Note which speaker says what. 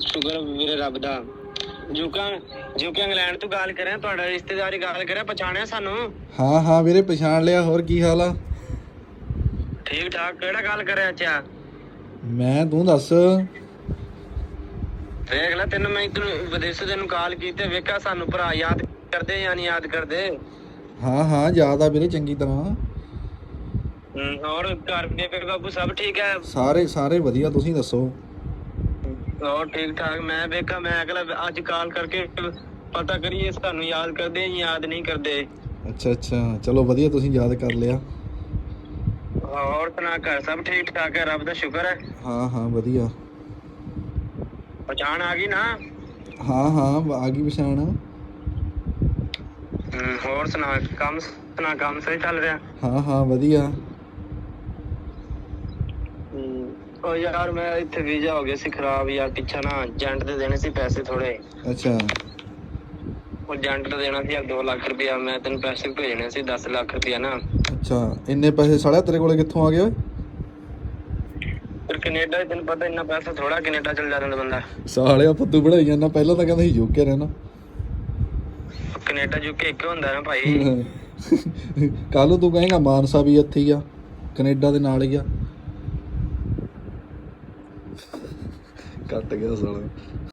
Speaker 1: ਸ਼ੁਕਰ ਵੀਰੇ ਰੱਬ ਦਾ। ਜੁਕਾ ਜੁਕਾ ਇੰਗਲੈਂਡ ਤੋਂ ਗੱਲ ਕਰਿਆ ਤੁਹਾਡਾ ਰਿਸ਼ਤੇਦਾਰੀ ਗੱਲ ਕਰਿਆ ਪਛਾਣਿਆ ਸਾਨੂੰ?
Speaker 2: ਹਾਂ ਹਾਂ ਵੀਰੇ ਪਛਾਣ ਲਿਆ ਹੋਰ ਕੀ ਹਾਲ ਆ?
Speaker 1: ਠੀਕ ਠਾਕ ਕਿਹੜਾ ਗੱਲ ਕਰਿਆ ਅੱਛਾ
Speaker 2: ਮੈਂ ਤੂੰ ਦੱਸ।
Speaker 1: ਵੇਖ ਲੈ ਤੈਨੂੰ ਮੈਂ ਤੈਨੂੰ ਵਿਦੇਸ਼ ਤੈਨੂੰ ਕਾਲ ਕੀਤੀ ਵੇਖਾ ਸਾਨੂੰ ਭਰਾ ਯਾਦ ਕਰਦੇ ਜਾਂ ਨਹੀਂ ਯਾਦ ਕਰਦੇ।
Speaker 2: ਹਾਂ ਹਾਂ ਯਾਦ ਆ ਵੀਰੇ ਚੰਗੀ ਤਰ੍ਹਾਂ।
Speaker 1: ਹਮ, ਹੋਰ ਘਰ ਬੇਬੇ ਬਾਬੂ ਸਭ ਠੀਕ ਹੈ
Speaker 2: ਸਾਰੇ ਸਾਰੇ ਵਧੀਆ ਤੁਸੀਂ ਦੱਸੋ?
Speaker 1: ਹੋਰ ਠੀਕ ਠਾਕ। ਮੈਂ ਵੇਖਾ ਮੈਂ ਅਗਲਾ ਅੱਜ ਕਾਲ ਕਰਕੇ ਪਤਾ ਕਰੀਏ ਸਾਨੂੰ ਯਾਦ ਕਰਦੇ ਜਾਂ ਯਾਦ ਨਹੀਂ ਕਰਦੇ।
Speaker 2: ਅੱਛਾ ਅੱਛਾ। ਚਲੋ ਵਧੀਆ ਤੁਸੀਂ ਯਾਦ ਕਰ ਲਿਆ।
Speaker 1: ਹੋਰ ਸੁਣਾ ਘਰ ਸਭ ਠੀਕ ਠਾਕ ਹੈ? ਰੱਬ ਦਾ ਸ਼ੁਕਰ ਹੈ।
Speaker 2: ਹਾਂ ਹਾਂ ਵਧੀਆ।
Speaker 1: ਪਛਾਣ ਆ ਗਈ ਨਾ?
Speaker 2: ਹਾਂ ਹਾਂ ਆ ਗਈ ਪਛਾਣ।
Speaker 1: ਹਮ, ਹੋਰ ਸੁਣਾ ਕੰਮ ਸੁਣਾ ਕੰਮ ਸਹੀ ਚੱਲ ਰਿਹਾ?
Speaker 2: ਹਾਂ ਹਾਂ ਵਧੀਆ
Speaker 1: ਹਮ, ਉਹ ਯਾਰ ਮੈਂ ਇੱਥੇ ਵੀਜ਼ਾ ਹੋ ਗਿਆ ਸੀ ਖਰਾਬ ਯਾਰ ਪਿੱਛਾ ਨਾ ਏਜੰਟ ਦੇ ਦੇਣੇ ਸੀ ਪੈਸੇ ਥੋੜੇ
Speaker 2: ਅੱਛਾ।
Speaker 1: ਉਹ ਏਜੰਟ ਦਾ ਦੇਣਾ ਸੀ ਯਾਰ 2 ਲੱਖ ਰੁਪਇਆ ਮੈਂ ਤੈਨੂੰ ਪੈਸੇ ਭੇਜਣੇ ਸੀ 10 ਲੱਖ ਰੁਪਇਆ ਨਾ।
Speaker 2: ਅੱਛਾ ਇੰਨੇ ਪੈਸੇ ਸਾਲਿਆ ਤੇਰੇ ਕੋਲੇ ਕਿੱਥੋਂ ਆ ਗਏ ਓਏ?
Speaker 1: ਫਿਰ ਕੈਨੇਡਾ 'ਚ ਤੈਨੂੰ ਪਤਾ ਇੰਨਾ ਪੈਸਾ ਥੋੜਾ ਕੈਨੇਡਾ ਚਲ ਜਾਂਦਾ ਬੰਦਾ।
Speaker 2: ਸਾਲਿਆ ਫੱਦੂ ਬਣਾਈ ਜਾਂਦਾ ਪਹਿਲਾਂ ਤਾਂ ਕਹਿੰਦਾ ਸੀ ਯੂਕੇ ਰਹਿਣਾ।
Speaker 1: ਕੈਨੇਡਾ ਯੂਕੇ ਇੱਕ ਹੁੰਦਾ ਨਾ ਭਾਈ।
Speaker 2: ਕੱਲ ਨੂੰ ਤੂੰ ਕਹੇਗਾ ਮਾਨਸਾ ਵੀ ਇੱਥੇ ਹੀ ਆ ਕੈਨੇਡਾ ਦੇ ਨਾਲ ਹੀ ਆ। ਕੱਟ ਗਿਆ ਸਾਲਾ।